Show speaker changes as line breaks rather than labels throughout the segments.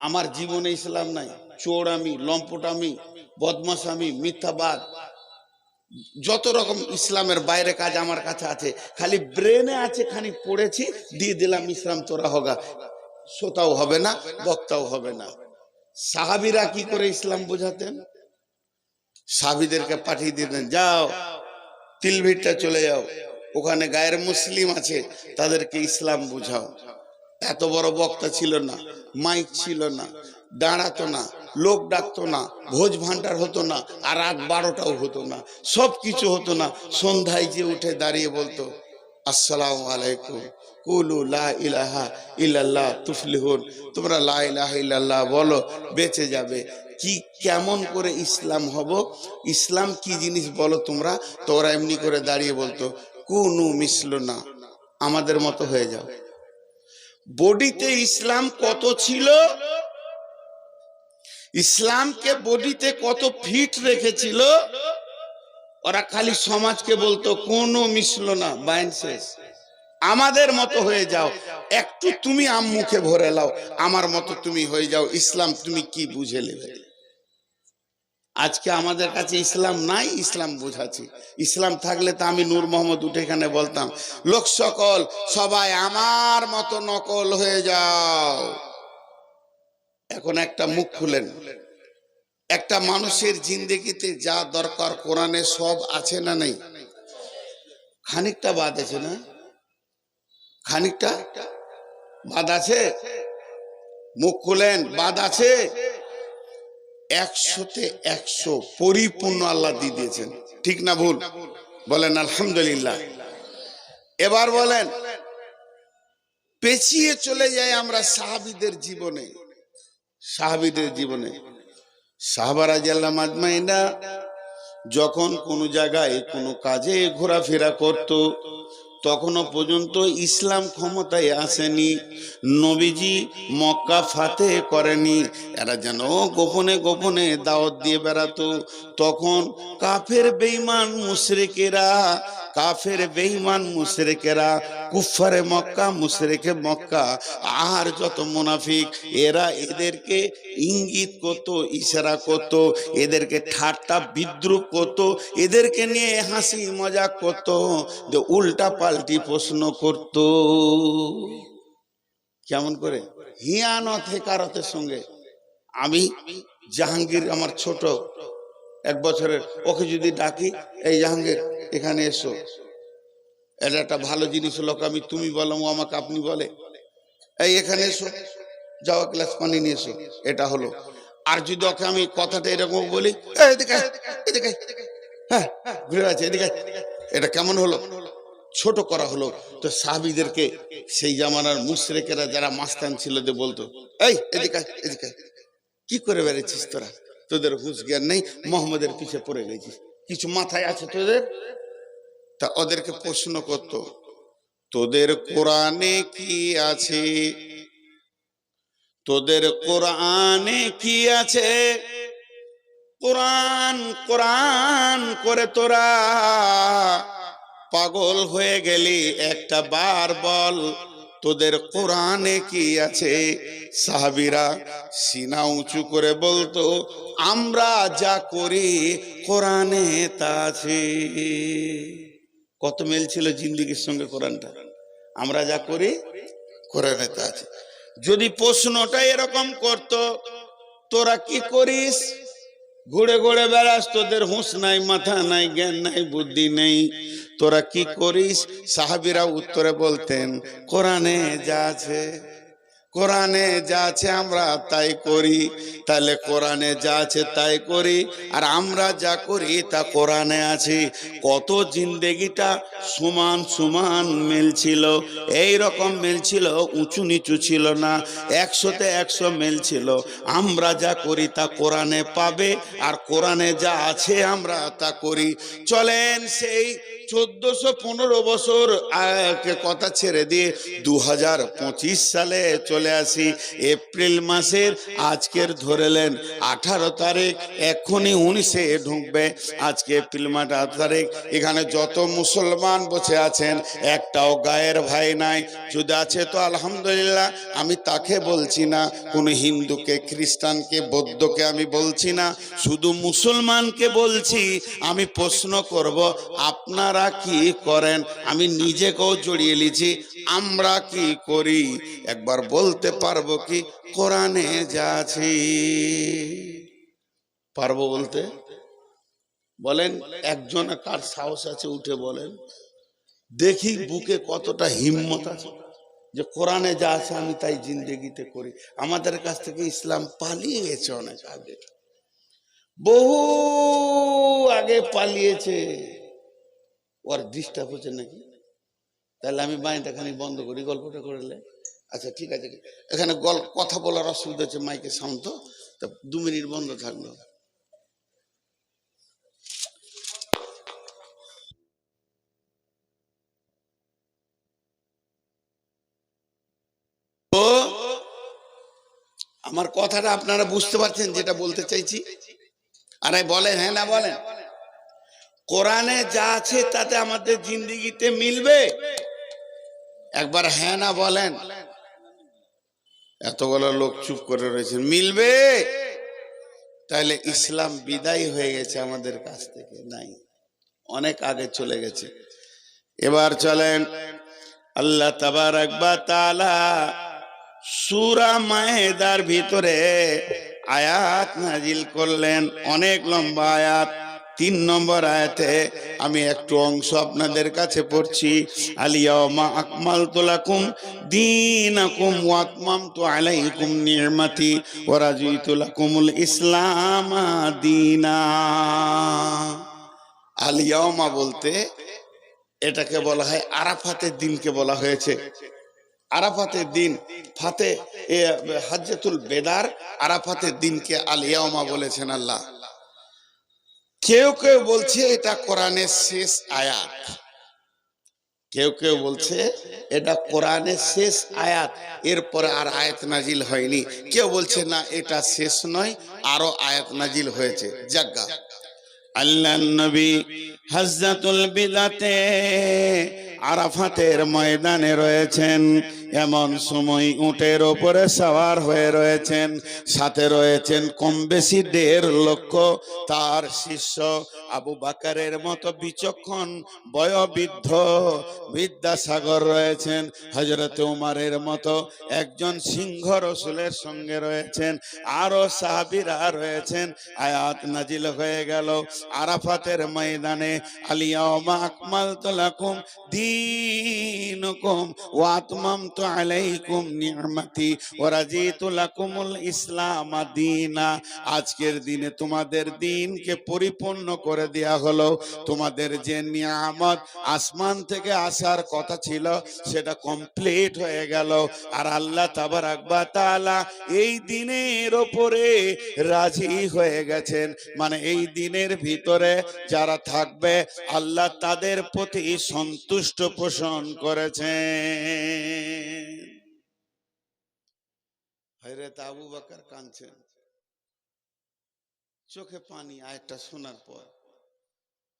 আমার জীবনে ইসলাম নাই। চোর আমি লম্পট আমি বদমাস আমি মিথ্যাবাদ, যত রকম ইসলামের বাইরে কাজ আমার কাছে আছে, খালি ব্রেনে আছে, খানি পড়েছি, দিয়ে দিলাম ইসলাম তোরা হগা। শ্রোতাও হবে না, বক্তাও হবে না। সাহাবিরা কি করে ইসলাম বোঝাতেন? সাহাবিদেরকে পাঠিয়ে দিতেন যাও তিলভিটটা চলে যাও, ওখানে গায়ের মুসলিম আছে, তাদেরকে ইসলাম বুঝাও। এত বড় বক্তা ছিল না। মাইক ছিল না, দাঁড়াতো না, লোক ডাকতো না, ভোজ ভান্ডার হতো না, আর রাত বারোটাও হতো না, সব কিছু হতো না। সন্ধ্যায় যে উঠে দাঁড়িয়ে বলতো, আসসালামু আলাইকুম, কুলু লা ইলাহা ইল্লাল্লাহ তুফলিহুন। তোমরা লা ইলাহা ইল্লাল্লাহ বলো, বেঁচে যাবে। কি, কেমন করে ইসলাম হব? ইসলাম কি জিনিস বলো তোমরা? তোরা এমনি করে দাঁড়িয়ে বলতো, কুনু মিশলো না আমাদের মতো হয়ে যাও। বডিতে ইসলাম কত ছিল? ইসলামকে বডিতে কত ফিট রেখেছিল? ওরা খালি সমাজকে বলতো, কোনো মিশলো না বাইন আমাদের মতো হয়ে যাও। একটু তুমি আম মুখে ভরে লাও আমার মতো তুমি হয়ে যাও। ইসলাম তুমি কি বুঝে নেবে? আজকে আমাদের কাছে ইসলাম নাই, ইসলাম বুঝাচ্ছি। ইসলাম থাকলে তো আমি নূর মোহাম্মদ উঠে এখানে বলতাম, লোক সকল, সবাই আমার মতো নকল হয়ে যাও। এখন একটা মুখ খুলেন। একটা মানুষের জিন্দগিতে যা দরকার কোরআনে সব আছে না নেই? খানিকটা বাদ আছে না? খানিকটা? বাদ আছে? মুখ খুলেন, বাদ আছে? একশোতে একশো পরিপূর্ণ আল্লাহ দিয়ে দিয়েছেন। ঠিক না ভুল? বলেন, আলহামদুলিল্লাহ। এবার বলেন, পেছিয়ে চলে যাই আমরা সাহাবিদের জীবনে। সাহাবিদের জীবনে। সাহাবারা জাল্লা মাজমাইনা যখন কোনো জায়গায় কোনো কাজে ঘোরাফেরা করত তখনও পর্যন্ত ইসলাম ক্ষমতায় আসেনি। নবীজি মক্কা ফাতে করেনি। এরা যেন গোপনে গোপনে দাওয়াত দিয়ে বেড়াতো। তখন কাফের বেইমান মুশরিকেরা কাফের বেইমান মুশরিকেরা কুফারে মক্কা, মুশরিকে মক্কা। আর যত মুনাফিক, এরা এদেরকে ইঙ্গিত করতো, ইশারা করতো, এদেরকে ঠাট্টা, বিদ্রুপ করতো, এদেরকে নিয়ে হাসি মজাক করতো, যে উল্টা পাল্টি প্রশ্ন করতো। কেমন করে? হিয়ানত হেকারতের সঙ্গে। আমি জাহাঙ্গীর আমার ছোট। এক বছরের, ওকে যদি ডাকি, এই জাহাঙ্গীর, এখানে এসো। এটা একটা ভালো জিনিস হলো আমি, তুমি বলো, ও আমাকে আপনি বলে। এই, এখানে এসো। যাও ক্লাস পানি নিয়ে এসো। এটা হলো। আর যদি ওকে আমি কথাটা এরকম বলি এদিকে এদিকে আয়।" হ্যাঁ ঘুরে আছে এদিকে এটা কেমন হলো? ছোট করা হলো। তো সাহাবিদেরকে সেই জামানার মুশরেকেরা যারা মাস্তান ছিল, যে বলতো, এই, এদিকে এদিকে। কি করে বেড়েছিস তোরা? তোদের হুঁশ জ্ঞান নেই, মোহাম্মদের পিছে পড়ে গেছিস। কিছু মাথায় আছে তোদের? তা ওদেরকে প্রশ্ন করত, তোদের কোরআনে কি আছে? তোদের কোরআনে কি আছে? কোরআন কোরআন করে তোরা পাগল হয়ে গেলি, একটা বার বল। তোদের কোরআনে কি আছে? সাহাবিরা সিনা উঁচু করে বলতো, আমরা যা করি কোরআনে তা আছে। কত মেল ছিল জিন্দিগির সঙ্গে কোরআনটা? আমরা যা করি কোরআনে তা আছে। যদি প্রশ্নটা এরকম করত, তোরা কি করিস? ঘুরে ঘুরে বেড়াস, তোদের হুঁশ নাই, মাথা নাই, জ্ঞান নাই, বুদ্ধি নেই। তোরা কি করিস? সাহাবিরা উত্তরে বলতেন, কোরআনে যা আছে, কোরআনে যা আছে আমরা তাই করি। তাহলে কোরআনে যা আছে তাই করি, আর আমরা যা করি তা কোরআনে আছে। কত জিন্দেগিটা সমান সমান মিলছিল এই রকম মিলছিল উঁচু নিচু ছিল না, একশোতে একশো মিলছিল আমরা যা করি তা কোরআনে পাবে, আর কোরআনে যা আছে আমরা তা করি। চলেন সেই চোদ্দশো পনেরো বছর কথা ছেড়ে দিয়ে দু হাজার পঁচিশ সালে চলে আসি। এপ্রিল মাসের আজকের ধরেলেন আঠারো তারিখ, এখনই উনিশে ঢুকবে। আজকে এপ্রিল মাস আঠারো তারিখ, এখানে যত মুসলমান বসে আছেন, একটাও গায়ের ভাই নাই। যদি আছে তো আলহামদুলিল্লাহ, আমি তাকে বলছি না, কোনো হিন্দুকে, খ্রিস্টানকে, বৌদ্ধকে আমি বলছি না। শুধু মুসলমানকে বলছি, আমি প্রশ্ন করব, আপনারা কি করেন? আমি নিজেকেও জড়িয়ে লিছি আমরা কি করি? একবার বলতে পারব কি? কোরআনে যা আছে। পারব বলতে? বলেন, একজন কার সাহস আছে উঠে বলেন। দেখি বুকে কতটা হিম্মত আছে যে কোরআনে যা আছে আমি তাই জিন্দেগিতে করি। আমাদের কাছ থেকে ইসলাম পালিয়ে গেছে অনেক আগে। বহু আগে পালিয়েছে। ওর ডিস্টার্ব হচ্ছে নাকি? তাহলে আমি বাড়িটা খানি বন্ধ করি, গল্পটা করলে আচ্ছা ঠিক আছে। এখানে গল্প কথা বলার অসুবিধা হচ্ছে মাইকের সাউন্ড তো তা দু মিনিট বন্ধ থাকল। আমার কথাটা আপনারা বুঝতে পারছেন যেটা বলতে চাইছি? আর বলেন হ্যাঁ না বলেন? কোরআনে যা আছে তাতে আমাদের জিন্দিগিতে মিলবে। একবার হ্যাঁ না বলেন। এতগুলো লোক চুপ করে রয়েছেন। মিলবে? তাহলে ইসলাম বিদায় হয়ে গেছে আমাদের কাছ থেকে। নাই। অনেক আগে চলে গেছে। এবার চলেন। আল্লাহ তাবারাক বা তাআলা সূরা মায়েদার ভিতরে আয়াত নাজিল করলেন। অনেক লম্বা আয়াত। তিন নম্বর আয়াতে আমি একটু অংশ আপনাদের কাছে পড়ছি আলিয়ামা আকমাল তোলাকুম দিনাকুম ওয়াতমাম তো আলাইকুম নির্মাতি ওরাজুইতুলাকুমুল ইসলাম দিনা। আলিয়ামা বলতে এটাকে বলা হয় আরাফাতের দিনকে বলা হয়েছে। আরাফাতের দিন ফাতে হাজ্জাতুল বেদার আরাফাতের দিনকে আলিয়ামা বলেছেন আল্লাহ। কেউ কেউ বলছে এটা কোরআনের শেষ আয়াত। কেউ কেউ বলছে এটা কোরআনের শেষ আয়াত, এরপরে আর আয়াত নাজিল হয়নি। কেউ বলছে না, এটা শেষ নয়, আরও আয়াত নাজিল হয়েছে। জাগা আল্লাহ নবী হজরতুল বিদাতে আরাফাতের ময়দানে রয়েছেন। এমন সময় উটের ওপরে সাওয়ার হয়ে রয়েছেন। সাথে রয়েছেন কম বেশি দেড় লক্ষ। তার শিষ্য আবু বাকারের মতো বিচক্ষণ, বয়োবৃদ্ধ বিদ্যাসাগর রয়েছেন। হজরত উমারের মতো একজন সিংহ রসুলের সঙ্গে রয়েছেন। আরও সাহাবিরা রয়েছেন। আয়াত নাজিল হয়ে গেল। আরাফাতের ময়দানে আলিয়ামা আকমাল তোলাকুম দীনকুম ওয়াতমাম তো আলাইকুম নিয়ামতি ওরাজিতু লাকুমুল ইসলাম দীনা আজকের দিনে তোমাদের দিনকে পরিপূর্ণ করে দেয়া হলো। তোমাদের যে নিয়ামত আসমান থেকে আসার কথা ছিল, সেটা কমপ্লিট হয়ে গেল। আর আল্লাহ তাবারাক বা তাআলা এই দিনের ওপরে রাজি হয়ে গেছেন। মানে এই দিনের ভিতরে যারা থাকবে, আল্লাহ তাদের প্রতি সন্তুষ্ট পোষণ করেছেন। হযরত আবু বকর কাঁদছেন। চোখে পানি আয়টা শোনার পর।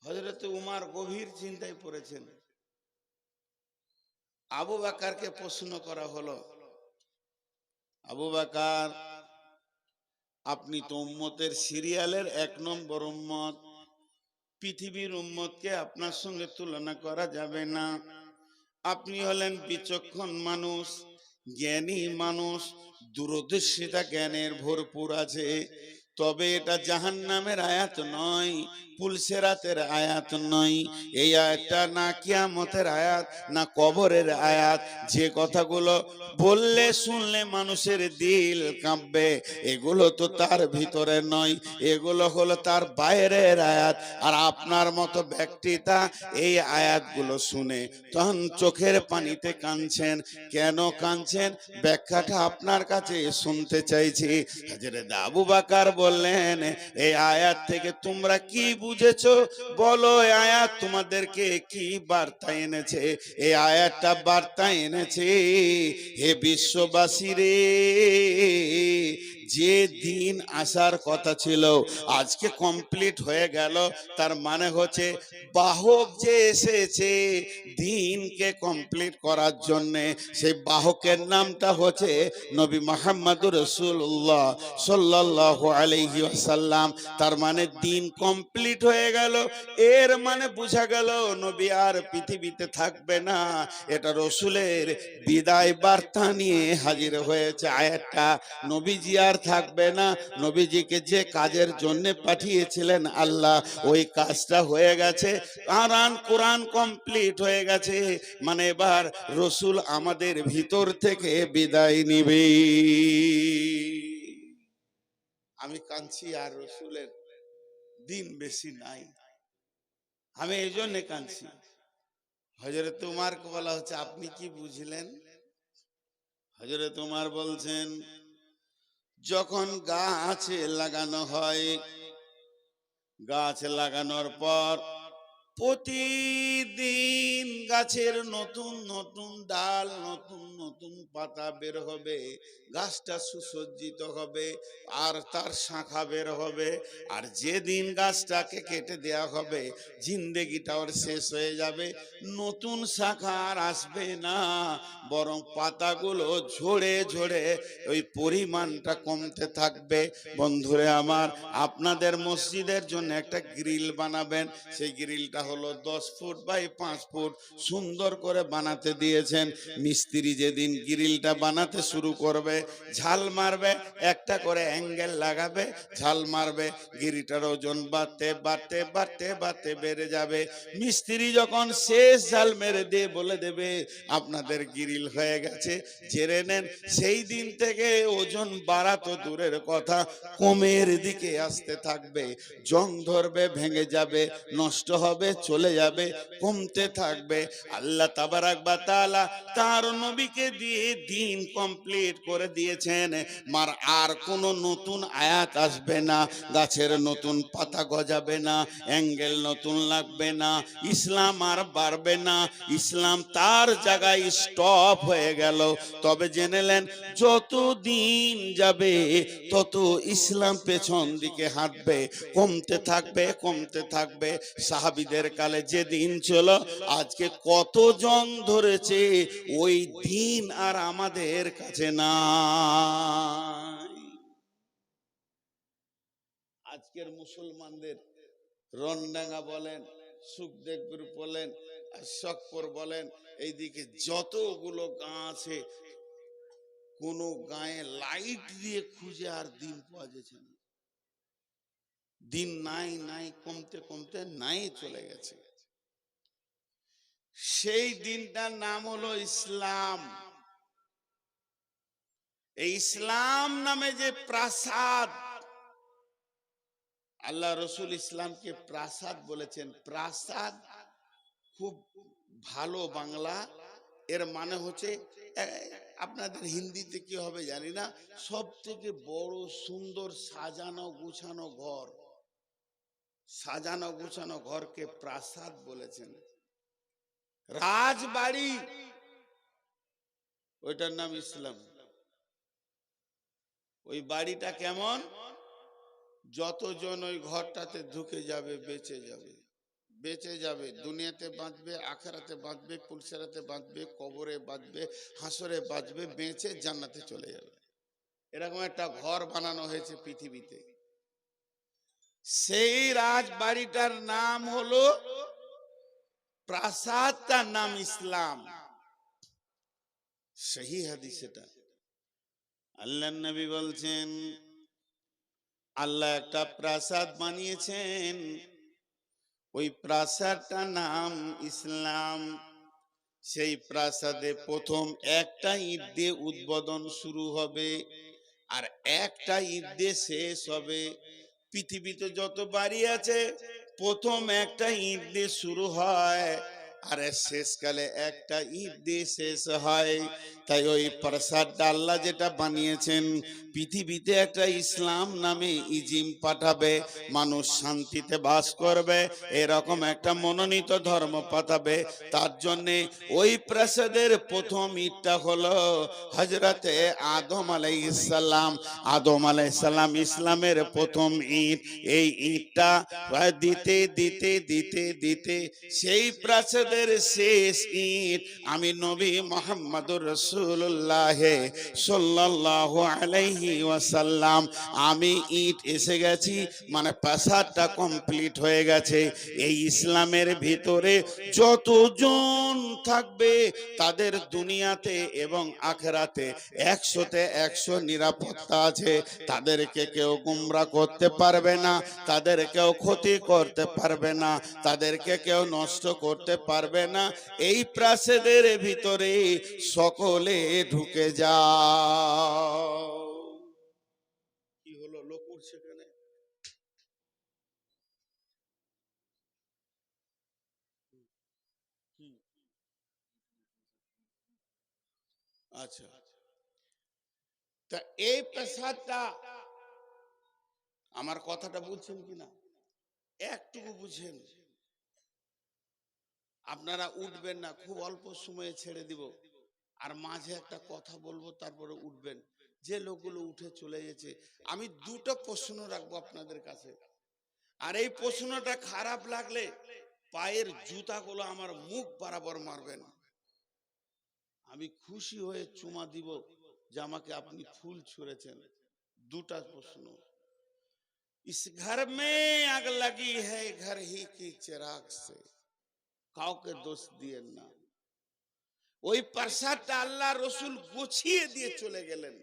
হজরত উমার গভীর চিন্তায় পড়েছেন। আবু বাকারকে প্রশ্ন করা হলো, আবু বাকার, আপনি তো উম্মতের সিরিয়ালের এক নম্বর উম্মত। পৃথিবীর উম্মতকে আপনার সঙ্গে তুলনা করা যাবে না। আপনি হলেন বিচক্ষণ মানুষ। জ্ঞানী মানুষ দূরদর্শিতা জ্ঞানের ভরপুর আছে। তবে এটা জাহান নামের আয়াত নয়। পুলসেরাতের আয়াত নয়। এই আয়াতটা না কিয়ামতের আয়াত, না কবরের আয়াত। যে কথাগুলো বললে, শুনলে মানুষের দিল কাঁপবে। এগুলো তো তার ভিতরে নয়। এগুলো হলো তার বাইরের আয়াত। আর আপনার মতো ব্যক্তি তা এই আয়াতগুলো শুনে তখন চোখের পানিতে কাঁদছেন। কেন কাঁদছেন? ব্যাখ্যাটা আপনার কাছে শুনতে চাইছি। হাজরে আবু বাকার বললেন, এই আয়াত থেকে তোমরা কি বুঝেছ? বলো আয়া আয়াত তোমাদেরকে কি বার্তা এনেছে? এ আয়াতটা বার্তা এনেছে, হে বিশ্ববাসী রে। যে দিন আসার কথা ছিল, আজকে কমপ্লিট হয়ে গেল। তার মানে হচ্ছে, বাহক যে এসেছে, দিনকে কমপ্লিট করার জন্যে, সেই বাহকের নামটা হচ্ছে নবী মোহাম্মদুর রসুল্লাহ সাল্লাহ আলহি আসাল্লাম তার মানে দিন কমপ্লিট হয়ে গেল। এর মানে বোঝা গেল, নবী আর পৃথিবীতে থাকবে না। এটা রসুলের বিদায় বার্তা নিয়ে হাজির হয়েছে আয়াতটা। নবীজি আর থাকবে না। নবীজিকে যে কাজের জন্য পাঠিয়েছিলেন আল্লাহ, ওই কাজটা হয়ে গেছে। কোরআন কোরআন কমপ্লিট হয়ে গেছে। মানে এবার রসুল আমাদের ভিতর থেকে বিদায় নিবে। আমি কাঁদছি আর রসুলের দিন বেশি নাই। আমি এই জন্যে কাঁদছি। হজরত তোমার বলা হচ্ছে, আপনি কি বুঝলেন? হজরত তোমার বলছেন যখন গাছে লাগানো হয় গাছ লাগানোর পর প্রতিদিন গাছের নতুন নতুন ডাল, নতুন নতুন পাতা বের হবে, গাছটা সুসজ্জিত হবে, আর তার শাখা বের হবে, আর যেদিন গাছটাকে কেটে দেয়া হবে, জিন্দেগিটা ওর শেষ হয়ে যাবে। নতুন শাখা আর আসবে না, বরং পাতাগুলো ঝরে ঝরে ওই পরিমাণটা কমতে থাকবে। বন্ধুরে আমার, আপনাদের মসজিদের জন্য একটা গ্রিল বানাবেন, সেই গ্রিলটা হলো দশ ফুট বাই পাঁচ ফুট সুন্দর করে বানাতে দিয়েছেন। মিস্ত্রি যেদিন গ্রিলটা বানাতে শুরু করবে, ঝাল মারবে, একটা করে অ্যাঙ্গেল লাগাবে, ঝাল মারবে গিরিটার ওজন বাড়তে বাড়তে বাড়তে বাড়তে বেড়ে যাবে। মিস্ত্রি যখন শেষ ঝাল মেরে দিয়ে বলে দেবে, আপনাদের গিরিল হয়ে গেছে, জেরে নেন। সেই দিন থেকে ওজন বাড়া তো দূরের কথা, কমের দিকে আসতে থাকবে, জং ধরবে, ভেঙে যাবে, নষ্ট হবে চলে যাবে, কমতে থাকবে। আল্লাহ তাবারাক বা তাআলা তার নবীকে দিয়ে দিন কমপ্লিট করে দিয়েছেন। মার আর কোনো নতুন আয়াত আসবে না, গাছের নতুন পাতা গজাবে না, অ্যাঙ্গেল নতুন লাগবে না, ইসলাম আর বাড়বে না। ইসলাম তার জায়গায় স্টপ হয়ে গেল। তবে জেনেলেন যত দিন যাবে, তত ইসলাম পেছন দিকে হাঁটবে। কমতে থাকবে কমতে থাকবে। সাহাবিদের কালে যে দিন ছিল, আজকে কত জং ধরেছে, ওই দিন আর আমাদের কাছে নাই। আজকের মুসলমানদের রনডাঙ্গা বলেন সুখদেবপুর বলেন শকপুর বলেন, এইদিকে যতগুলো গাঁ আছে, কোন গায়ে লাইট দিয়ে খুঁজে আর দিন পাওয়া যাচ্ছে না। দিন নাই নাই, কমতে কমতে নাই চলে গেছে। সেই দিনটার নাম হলো ইসলাম। এই ইসলাম নামে যে প্রাসাদ, আল্লাহ রসুল ইসলামকে প্রাসাদ বলেছেন। প্রাসাদ খুব ভালো বাংলা, এর মানে হচ্ছে আপনাদের হিন্দিতে কি হবে জানি না সব থেকে বড় সুন্দর সাজানো গুছানো ঘর। সাজানো গুছানো ঘরকে প্রাসাদ বলেছেন। রাজবাড়ি। ওইটার নাম ইসলাম। ওই বাড়িটা কেমন? যতজন ওই ঘরটাতে ঢুকে যাবে, বেঁচে যাবে। বেঁচে যাবে। দুনিয়াতে বাঁচবে, আখেরাতে বাঁচবে, পুলসেরাতে বাঁচবে, কবরে বাঁচবে, হাসরে বাঁচবে, বেঁচে জান্নাতে চলে যাবে। এরকম একটা ঘর বানানো হয়েছে পৃথিবীতে। সেই রাজবাড়িটার নাম হলো প্রাসাদ, তার নাম ইসলাম। সেই হাদিস এটা। আল্লাহ নবী বলছেন, আল্লাহ একটা প্রাসাদ বানিয়েছেন। ওই প্রাসাদটার নাম ইসলাম। সেই প্রাসাদে প্রথম একটা ঈদ দিয়ে উদ্বোধন শুরু হবে, আর একটা ঈদ দিয়ে শেষ হবে। পৃথিবীতে যত বাড়ি আছে প্রথম একটা ঈদ দিয়ে শুরু হয়। আর শেষকালে একটা ঈদ দিয়ে শেষ হয়। তাই ওই প্রসাদটা আল্লাহ যেটা বানিয়েছেন, পৃথিবীতে একটা ইসলাম নামে ইজিম পাঠাবে, মানুষ শান্তিতে বাস করবে, এরকম একটা মনোনীত ধর্ম পাঠাবে। তার জন্যে ওই প্রাসাদের প্রথম ঈদটা হলো হজরতে আদম আলাইসাল্লাম আদম আলাই আলাইসাল্লাম ইসলামের প্রথম ঈদ। এই ঈদটা দিতে দিতে দিতে দিতে সেই প্রাসাদের শেষ ঈদ। আমি নবী মোহাম্মদুর রসুল্লাহ সাল্লাহ আলাইহি ওয়াসাল্লাম। আমি ঈদ এসে গেছি মানে প্রাসাদটা কমপ্লিট হয়ে গেছে। এই ইসলামের ভিতরে যতজন থাকবে তাদের দুনিয়াতে এবং আখেরাতে একশোতে একশো নিরাপত্তা আছে। তাদেরকে কেউ গুমরা করতে পারবে না তাদের কেউ ক্ষতি করতে পারবে না, তাদেরকে কেউ নষ্ট করতে পারবে না। এই প্রাসাদের ভিতরে সকলে ঢুকে যাও। কি হলো? লোক উঠছে আচ্ছা। তা এই প্রাসাদটা, আমার কথাটা বুঝছেন কিনা? একটুকু বুঝেন। আপনারা উঠবেন না খুব অল্প সময়ে ছেড়ে দিব আর মাঝে একটা কথা বলবো তারপরে উঠবেন যে লোকগুলো উঠে চলে গেছে আমি দুটো প্রশ্ন রাখবো আপনাদের কাছে আর এই প্রশ্নটা খারাপ লাগলে পায়ের জুতাগুলো আমার মুখ বরাবর মারবেন আমি খুশি হয়ে চুমা দিব যে আমাকে আপনি ফুল ছুঁড়েছেন দুটা প্রশ্ন इस घर में आग लगी है घर ही की चिराग से কাউকে দোষ দিয়েন না। ওই প্রসাদটা আল্লাহ রসুল গুছিয়ে দিয়ে চলে গেলেন।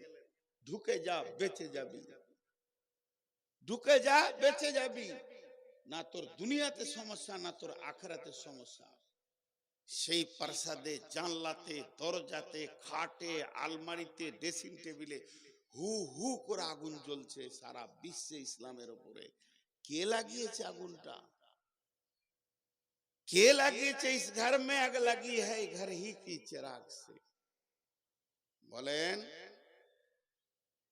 ঢুকে যা, বেঁচে যাবি। ঢুকে যা, বেঁচে যাবি। না তোর দুনিয়াতে সমস্যা, না তোর আখরাতে সমস্যা। সেই প্রাসাদে, জানলাতে, দরজাতে, খাটে, আলমারিতে, ড্রেসিং টেবিলে হু হু করে আগুন জ্বলছে সারা বিশ্বে ইসলামের ওপরে কে লাগিয়েছে আগুনটা? কে লাগিয়েছে ইস ঘর মে আগ লাগি है घर ही की चिराग से বলেন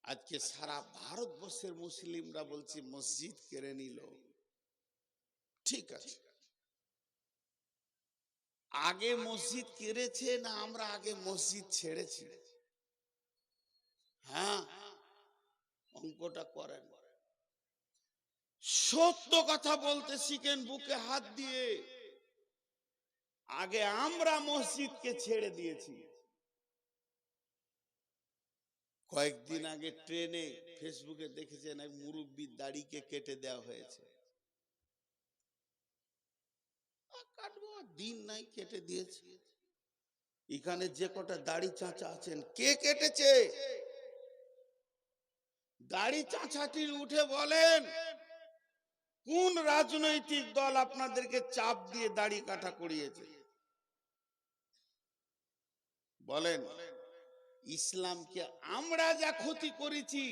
আজকে সারা ভারতবর্ষের মুসলিমরা বলছে মসজিদ কেড়ে নিল ঠিক আছে আগে মসজিদ কেড়েছে না আমরা আগে মসজিদ ছেড়েছি হ্যাঁ অঙ্কটা করেন সত্য কথা বলতে শিখেন বুকে হাত দিয়ে আগে আমরা মসজিদকে ছেড়ে দিয়েছি। কয়েকদিন আগে ট্রেনে ফেসবুকে দেখেছেন এক মুরব্বীর দাড়িকে কেটে দেওয়া হয়েছে। কাটবো দিন নাই কেটে দিয়েছি। এখানে যে কটা দাড়ি চাচা আছেন, কে কেটেছে? দাড়ি চাচাটির উঠে বলেন, কোন রাজনৈতিক দল আপনাদেরকে চাপ দিয়ে দাড়ি কাটা করিয়েছে? বলেন, ইসলামকে আমরা যা ক্ষতি করেছি,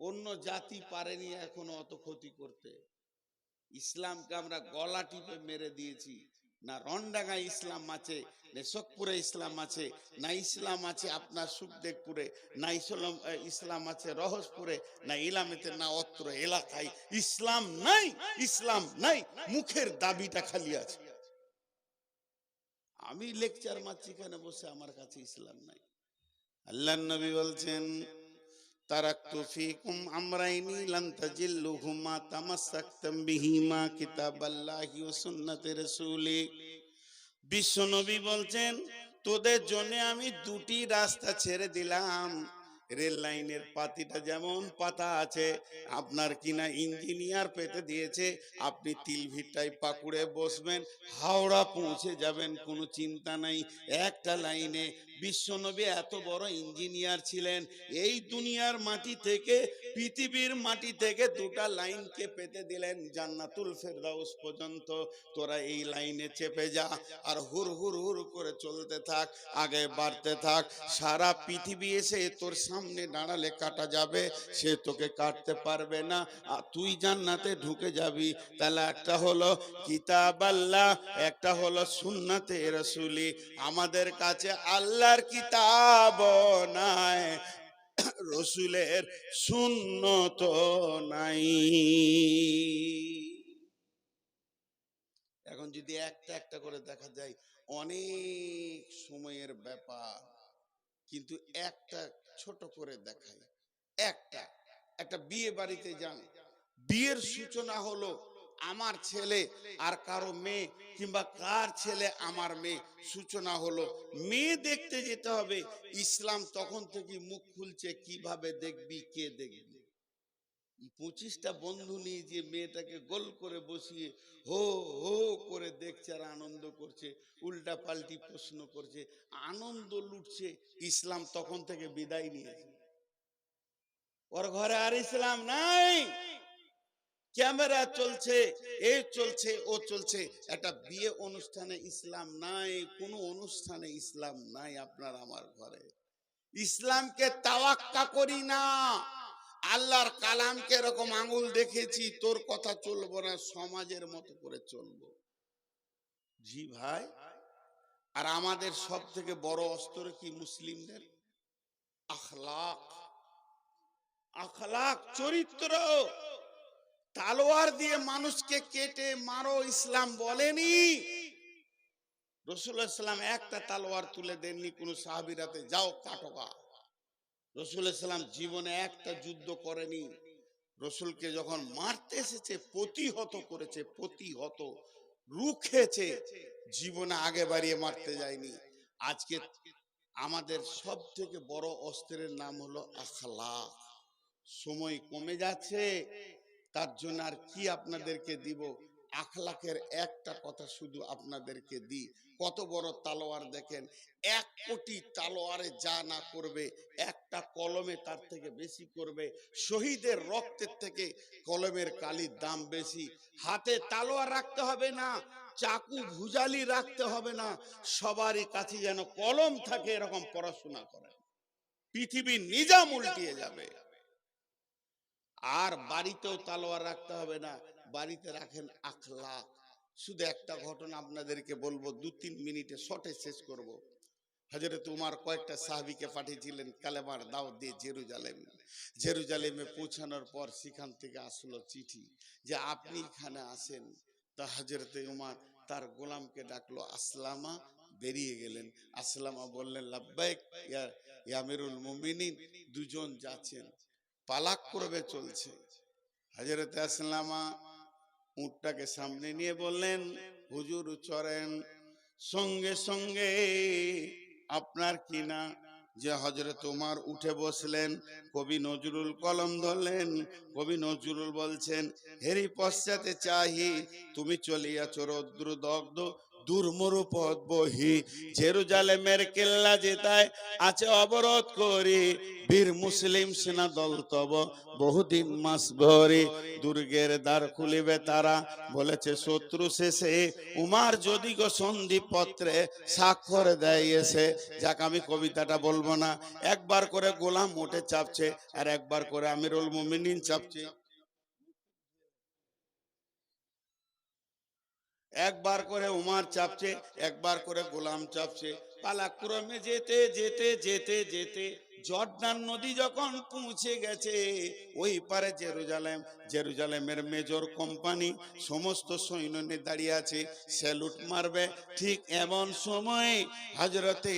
অন্য জাতি পারেনি এখনও অত ক্ষতি করতে। ইসলামকে আমরা গলা টিপে মেরে দিয়েছি। না রন্ডাঙ্গা ইসলাম আছে, না শোকপুরে ইসলাম আছে, না ইসলাম আছে আপনার সুখদেবপুরে, না ইসলাম ইসলাম আছে রহসপুরে না ইলামেতে, না অত্র এলাকায়। ইসলাম নাই ইসলাম নাই, মুখের দাবিটা খালি আছে। আমি লেকচার মারছি, এখানে বসে আমার কাছে ইসলাম নাই। আল্লাহ নবী বলছেন, তারাক্তু ফিকুম আমরাইনি লান তাজিল্লুহুমা তামাসসাকতাম বিহিমা কিতাবাল্লাহি ওয়া সুন্নাতি রাসূলি। বিশ্বনবী বলছেন, তোদের জন্য আমি দুটি রাস্তা ছেড়ে দিলাম। রেল লাইনের পাতিটা যেমন পাতা আছে, আপনার কিনা ইঞ্জিনিয়ার পেতে দিয়েছে, আপনি তিলভিটায় পাকুড়ে বসবেন, হাওড়া পৌঁছে যাবেন, কোনো চিন্তা নাই। একটা লাইনে বিশ্বনবী এত বড় ইঞ্জিনিয়ার ছিলেন। এই দুনিয়ার মাটি থেকে, পৃথিবীর মাটি থেকে দুটা লাইনকে পেতে দিলেন জান্নাতুল ফেরদাউস পর্যন্ত। তোরা এই লাইনে চেপে যা আর হুর হুর হুর করে চলতে থাক, আগে বাড়তে থাক। সারা পৃথিবী এসে তোর সামনে দাঁড়ালে কাটা যাবে, সে তোকে কাটতে পারবে না। আর তুই জান্নাতে ঢুকে যাবি। তাহলে একটা হলো কিতাব আল্লাহ, একটা হলো সুন্নাতে রসুলি। আমাদের কাছে আল্লাহর কিতাব নাই, রসুলের সুন্নত নাই। এখন যদি একটা একটা করে দেখা যায়, অনেক সময়ের ব্যাপার, কিন্তু একটা ছোট করে দেখায় একটা একটা বিয়ে বাড়িতে যান, বিয়ের সূচনা হলো আমার ছেলে আর কারও মেয়ে কিংবা কার ছেলে আমার মেয়ে? সূচনা হলো, মেয়ে দেখতে যেতে হবে। ইসলাম তখন থেকে মুখ খুলছে, কীভাবে দেখবি, কে দেখবি? পঁচিশটা বন্ধু নিয়ে যে মেয়েটাকে গোল করে বসিয়ে হো হো করে দেখছে আর আনন্দ করছে, উল্টা পাল্টি প্রশ্ন করছে, আনন্দ লুটছে, ইসলাম তখন থেকে বিদায় নিয়েছে। ওর ঘরে আর ইসলাম নাই। ক্যামেরা চলছে, এ চলছে, ও চলছে। একটা বিয়ে অনুষ্ঠানে ইসলাম নাই, কোনো অনুষ্ঠানে ইসলাম নাই আপনার আমার ঘরে। ইসলামকে তাওয়াক্কা করি না। আল্লাহর কালামকে এরকম আঙুল দেখেছি, তোর কথা চলবো না, সমাজের মতো করে চলবো। জি ভাই, আর আমাদের সব থেকে বড় অস্ত্র কি মুসলিমদের? আখলাক। আখলাক, চরিত্র। তালোয়ার দিয়ে মানুষকে কেটে মারো, ইসলাম বলেনি। সাল্লাম একটা তালোয়ার তুলে দেননি, কোন সাহাবিরাতে যাও কাটোকা রসুল্লাহ সাল্লাম জীবনে একটা যুদ্ধ করেনি। রসুলকে যখন মারতে এসেছে, প্রতিহত করেছে, প্রতিহত রুখেছে জীবনে আগে বাড়িয়ে মারতে যায়নি। আজকে আমাদের সব থেকে বড় অস্ত্রের নাম হলো আখলা সময় কমে যাচ্ছে তার জন্য আর কি আপনাদেরকে দিব? আখলাকের একটা কথা শুধু আপনাদেরকে দিই। কত বড় তালোয়ার দেখেন, এক কোটি তালোয়ারে যা না করবে, একটা কলমে তার থেকে বেশি করবে। শহীদের রক্তের থেকে কলমের কালির দাম বেশি। হাতে তালোয়ার রাখতে হবে না, চাকু ভুজালি রাখতে হবে না। সবারই কাছে যেন কলম থাকে এরকম পড়াশোনা করে। পৃথিবী নিজাম উল্টিয়ে যাবে। আর বাড়িতেও তালোয়ার রাখতে হবে না। বাড়িতে রাখেন আখলাক শুধু একটা ঘটনা আপনাদেরকে বলব, দু তিন মিনিটে শর্টে শেষ করব। হজরত উমার কয়েকটা সাহাবিকে পাঠিয়েছিলেন কালেমার দাওয়াত দিয়ে জেরুজালেম। জেরুজালেমে পৌঁছানোর পর সেখান থেকে আসলো চিঠি যে, আপনি এখানে আসেন তা হজরত উমার তার গোলামকে ডাকলো, আসলামা? বেরিয়ে গেলেন। আসলামা বললেন, লাব্বাইক ইয়া ইয়ামিরুল মুমিনিন, দুজন যাচ্ছেন। পালাক করবে চলছে। হাজরত আসলামা উঁটটাকে সামনে নিয়ে বললেন, হুজুর চরেন, সঙ্গে সঙ্গে আপনার কিনা যে হজরত উমার উঠে বসলেন, কবি নজরুল কলম ধরলেন। কবি নজরুল বলছেন, হেরি পশ্চাতে চাহি, তুমি চলিয়াছ রৌদ্র দগ্ধ দুর্মরু পথ বহি, জেরুজালেমের কেল্লা যেতায় আছে অবরোধ করি। বীর মুসলিম সেনা দল তব বহুদিন মাস ভরে। দুর্গের দ্বার খুলিবে তারা, বলেছে শত্রু শেষে। উমার যদি গো সন্ধি পত্রে স্বাক্ষর দেয় এসে, যাক আমি কবিতাটা বলব না। একবার করে গোলাম মোটে চাপছে, আর একবার করে আমিরুল মুমিনিন চাপছে। একবার করে উমার চাপছে একবার করে গোলাম চাপছে। পালাক্রমে যেতে যেতে যেতে যেতে জর্দান নদী যখন পৌঁছে গেছে, ওই পারে জেরুজালেম, জেরুজালেমের মেজর কোম্পানি সমস্ত সৈন্য নিয়ে দাঁড়িয়ে আছে স্যালুট মারবে। ঠিক এমন সময় হাজরতে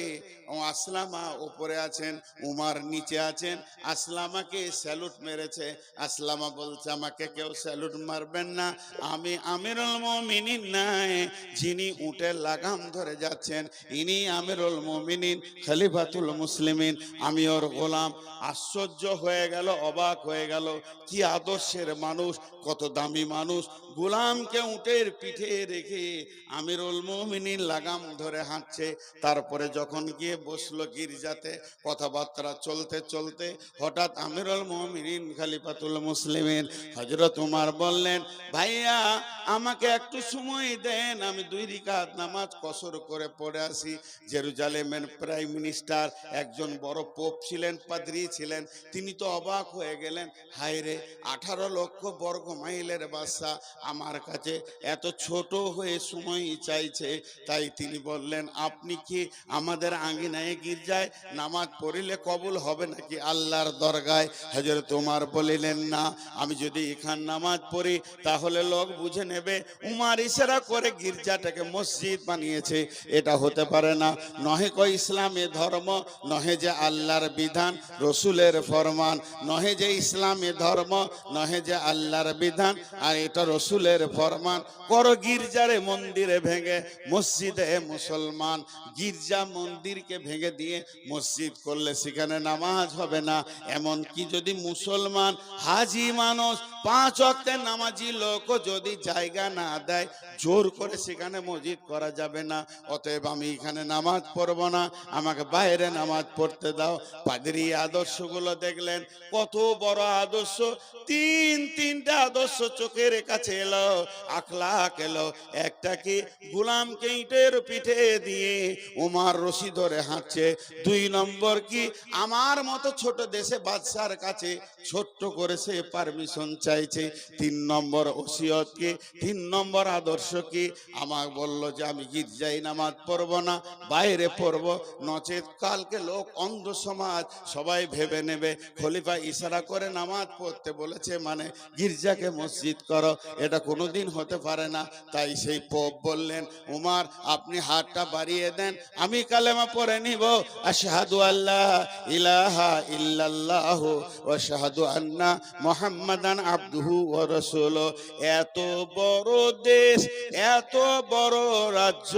আসলামা ওপরে আছেন, উমার নিচে আছেন, আসলামাকে স্যালুট মেরেছে। আসলামা বলছে, আমাকে কেউ স্যালুট মারবেন না। আমি আমিরুল মমিনিন নাই, যিনি উটের লাগাম ধরে যাচ্ছেন। ইনি আমিরুল মমিনিন, খলিফাতুল মুসলিমিন। আমিও ওর গোলাম, আশ্চর্য হয়ে গেল, অবাক হয়ে গেল, কি আদর্শের মানুষ, কত দামি মানুষ। গোলামকে উটের পিঠে রেখে আমিরুল মুমিনিন লাগাম ধরে হাঁটছে। তারপরে যখন গিয়ে বসল গির্জাতে, কথাবার্তা চলতে চলতে, হঠাৎ আমিরুল মুমিনিন খালিফাতুল মুসলিমের হজরত উমার বললেন, ভাইয়া, আমাকে একটু সময় দেন, আমি দুই রিকাত নামাজ কসর করে পড়ে আসি। জেরুজালেমের প্রাইম মিনিস্টার, একজন বড় পোপ ছিলেন, পাদ্রী ছিলেন, তিনি তো অবাক হয়ে গেলেন। হায় রে আঠারো লক্ষ বর্গ মাইলের বাসা আমার কাছে এত ছোট হয়ে সময় চাইছে। তাই তিনি বললেন, আপনি কি আমাদের আঙ্গিনায় গির্জায় নামাজ পড়িলে কবুল হবে নাকি আল্লাহর দরগায়? হাজর তোমার বলিলেন, না, আমি যদি এখান নামাজ পড়ি, তাহলে লোক বুঝে নেবে, উমার ইশারা করে গির্জাটাকে মসজিদ বানিয়েছে। এটা হতে পারে না, নহে কই ইসলামে ধর্ম, নহে যে আল্লাহর বিধান, রসুলের ফরমান। নহে যে ইসলামে ধর্ম, নহে যে আল্লাহর বিধান, আর এটা রসুলের ফরমান। কর গির্জারে মন্দিরে ভেঙে, মসজিদে মুসলমান। গির্জা মন্দিরকে ভেঙে দিয়ে মসজিদ করলে সেখানে নামাজ হবে না। এমন কি যদি মুসলমান হাজি মানুষ পাঁচ অক্টের নামাজি লোক যদি জায়গা না দেয়, জোর করে সেখানে মসজিদ করা যাবে না। অতএব আমি এখানে নামাজ পড়ব না। আমাকে বাইরে নামাজ পড়তে দাও। পাদরি আদর্শগুলো দেখলেন, কত বড় আদর্শ। তিন, তিনটা আদর্শ চোখের কাছে এলো আখলাক এলো। একটা কি গুলামকে ইটের পিঠে দিয়ে উমার রশি ধরে হাঁটছে। দুই নম্বর কি, আমার মতো ছোট দেশে বাদশার কাছে ছোট্ট করে সে পারমিশন চাইছে, তিন নম্বর ওসিয়ত কি, তিন নম্বর আদর্শ কি? আমাকে বলল যে আমি গির্জায় নামাজ পড়ব না, বাইরে পড়ব। নচেত কালকে লোক অন্ধ সমাজ, সবাই ভেবে নেবে, খলিফা ইশারা করে নামাজ পড়তে বলেছে মানে গির্জাকে মসজিদ করো, এটা কোনোদিন হতে পারে না। তাই সেই পোপ বললেন, উমার, আপনি হাতটা বাড়িয়ে দেন, আমি কালেমা পড়ে নিব। আশহাদু আল্লাহ ইলাহা ইল্লাল্লাহ ওয়া আশহাদু আন্না মুহাম্মাদান আবদুহু রসুল এত বড় দেশ, এত বড় রাজ্য।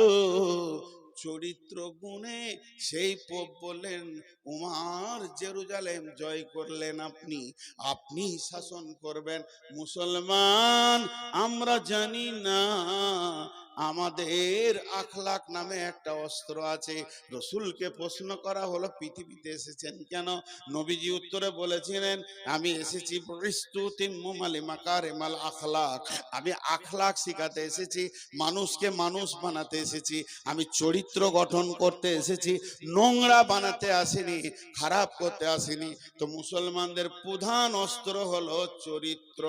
চরিত্র গুণে সেই পোপ বললেন, উমার জেরুজালেম জয় করলেন আপনি। আপনি শাসন করবেন মুসলমান। আমরা জানি না আমাদের আখলাক নামে একটা অস্ত্র আছে। রসুলকে প্রশ্ন করা হলো, পৃথিবীতে এসেছেন কেন? নবীজি উত্তরে বলেছিলেন, আমি এসেছি প্রস্তুতিন মুমালি মাকার এমাল আখলাক আমি আখলাক শিখাতে এসেছি, মানুষকে মানুষ বানাতে এসেছি। আমি চরিত্র গঠন করতে এসেছি, নোংরা বানাতে আসিনি, খারাপ করতে আসিনি। তো মুসলমানদের প্রধান অস্ত্র হলো চরিত্র।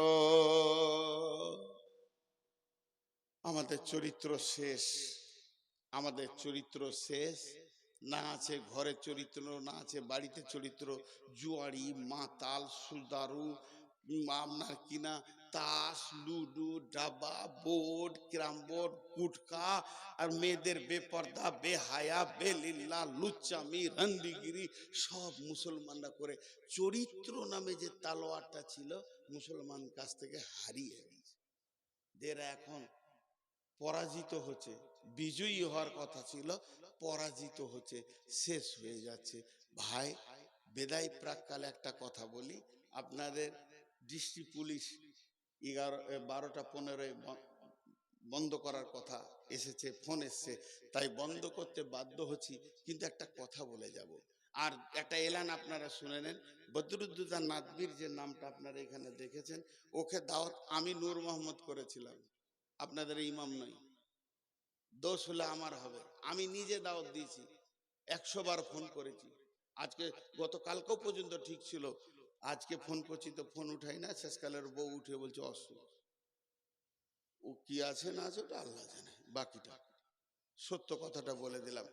আমাদের চরিত্র শেষ। আমাদের চরিত্র শেষ। না আছে ঘরের চরিত্র, না আছে বাড়িতে চরিত্র। জুয়ারি মাতাল সুদারু আপনার কিনা, তাস, লুডু, ডাবা, বোর্ড, ক্যারাম বোর্ড, গুটকা আর মেয়েদের বেপর্দা, বেহায়া, বেলিল্লা, লুচ্চামি রন্দিগিরি সব মুসলমানরা করে। চরিত্র নামে যে তালোয়ারটা ছিল, মুসলমান কাছ থেকে হারিয়ে গেছে এরা এখন পরাজিত হচ্ছে। বিজয়ী হওয়ার কথা ছিল, পরাজিত হচ্ছে, শেষ হয়ে যাচ্ছে। ভাই বেদায় প্রাককালে একটা কথা বলি, আপনাদের ডিস্ট্রিক্ট পুলিশ এগারো বারোটা, পনেরোয় বন্ধ করার কথা এসেছে, ফোন এসছে, তাই বন্ধ করতে বাধ্য হচ্ছি, কিন্তু একটা কথা বলে যাব। আর একটা এলান আপনারা শুনে নেন বদরুদ্দুজা নাদবির যে নামটা আপনারা এখানে দেখেছেন, ওকে দাওয়াত আমি নূর মোহাম্মদ করেছিলাম। আপনাদের ইমাম নই। দোষ হলে আমার হবে। আমি নিজে দাওয়াত দিয়েছি। একশো বার ফোন করেছি। আজকে গতকালকেও পর্যন্ত ঠিক ছিল। আজকে ফোন করছি তো ফোন উঠাই না। শেষকালের বউ উঠে বলছে, অসুখ। ও কি আছে না আছে ওটা আল্লাহ জানে। বাকিটা। সত্য কথাটা বলে দিলাম।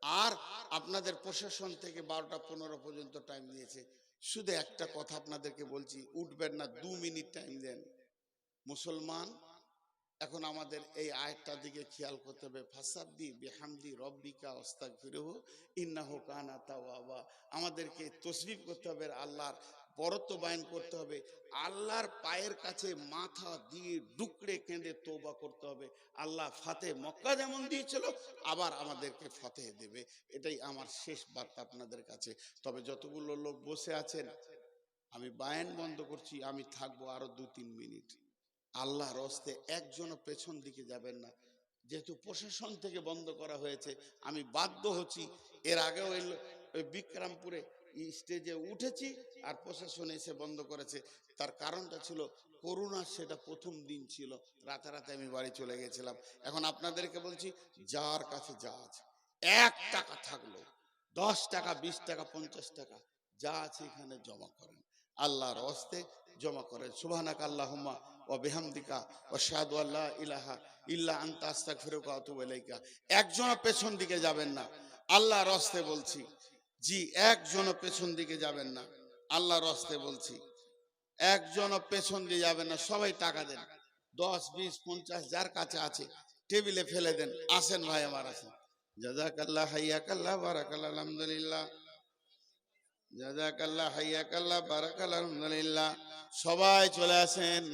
আর আপনাদের প্রশাসন থেকে বারোটা পনেরো পর্যন্ত টাইম দিয়েছে। শুধু একটা কথা আপনাদেরকে বলছি, উঠবেন না, দু মিনিট টাইম দেন। মুসলমান এখন আমাদের এই আয়টার দিকে খেয়াল করতে হবে ফাসাব্দি বেহামদি রব্বিকা অস্তাক ফিরহু ইন্নাহু কানা তাওয়াবা। আমাদেরকে তসবিব করতে হবে, আল্লাহর পরত্ব বায়ন করতে হবে, আল্লাহর পায়ের কাছে মাথা দিয়ে ডুকরে কেঁদে তোবা করতে হবে। আল্লাহ ফাতে মক্কা যেমন দিয়েছিল, আবার আমাদেরকে ফাতে দেবে। এটাই আমার শেষ বার্তা আপনাদের কাছে। তবে যতগুলো লোক বসে আছেন, আমি বায়ান বন্ধ করছি, আমি থাকব আরও দু তিন মিনিট। আল্লাহর হস্তে একজনও পেছন দিকে যাবেন না। যেহেতু প্রশাসন থেকে বন্ধ করা হয়েছে, আমি বাধ্য হচ্ছি। এর আগেও এলো বিক্রমপুরে স্টেজে উঠেছি আর প্রশাসন এসে বন্ধ করেছে। তার কারণটা ছিল করোনার সেটা প্রথম দিন ছিল। রাতারাতি আমি বাড়ি চলে গেছিলাম। এখন আপনাদেরকে বলছি, যার কাছে যা আছে, এক টাকা থাকল, দশ টাকা, বিশ টাকা, পঞ্চাশ টাকা, যা আছে এখানে জমা করেন। আল্লাহর অস্তে জমা করেন। সুবহানাক আল্লাহুম্মা ওয়া বিহামদিকা ওয়া শাহাদু ইলাহা ইল্লা আনতা, আস্তাগফিরুকা ওয়া আতুবু ইলাইকা। একজনও পেছন দিকে যাবেন না। আল্লাহর রস্তে বলছি। জি, একজনও পেছন দিকে যাবেন না। আল্লাহ রস্তে বলছি। একজনও পেছন দিয়ে যাবেন না। সবাই টাকা দেন। দশ, বিশ, পঞ্চাশ, যার কাছে আছে, টেবিলে ফেলে দেন। আসেন ভাই আমার আসেন। জাজাকাল্লাহ হাইয়াকাল্লাহ, বারাকাল্লাহ, আলহামদুলিল্লাহ। জাজাকাল্লাহ হাইয়াকাল্লাহ, বারাকাল্লাহ, আলহামদুলিল্লাহ। সবাই চলে আসেন।